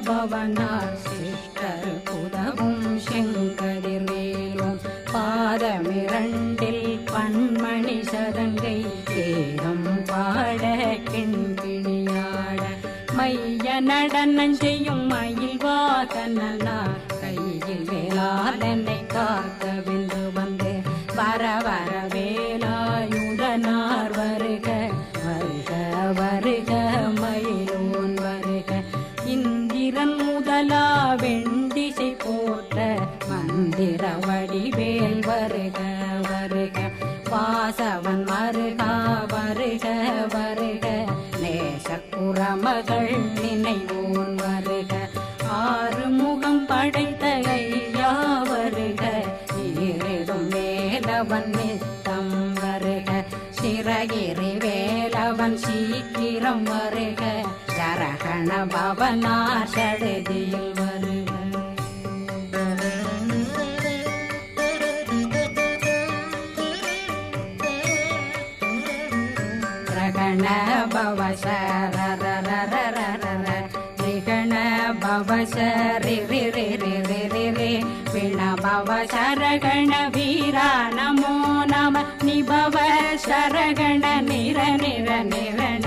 பவனார் பவனா sister புதவும் செங்கதிர்வேலும் பாதமிரண்டில் பன்மணி சதங்கை கேதம் பாட கிண்கிணியாட மைய நடனம் செய்யும் மயில் வாகனா கையில் வேளாதனை காக்க விந்து வந்து வர வரவே வெண்டிசை மந்திர வடிவேல் வருக வருக. வாசவன் மருகா வருக வருக. நேசக்குறமகள் நினைவோன் வருக. ஆறு முகம் படைத்த ஐயா வருக. ஈரிடும் வேலவன் நித்தம் வருக. சிறகிரி வேலவன் சீக்கிரம் வருக. சரகண பவனார் சடுதியில் வருக. ரகண பவ ரிகண பவ சரி ரி ரி ரி ரி ரி ரி விண பவ சரகண வீரா நமோ நம நிபவ சரகண நிர நிர நிரண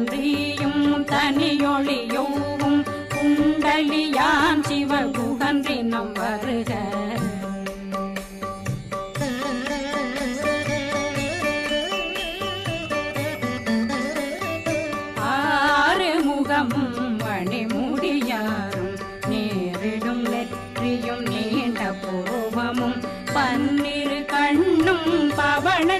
தந்தியும் தனியொழியோவும் குண்டலியான் சிவகுகன்றினம் வருக. ஆறு முகமும் மணிமுடியாரும் நேரிடும் நெற்றியும் நீண்ட பூர்வமும் பன்னிரு கண்ணும் பவள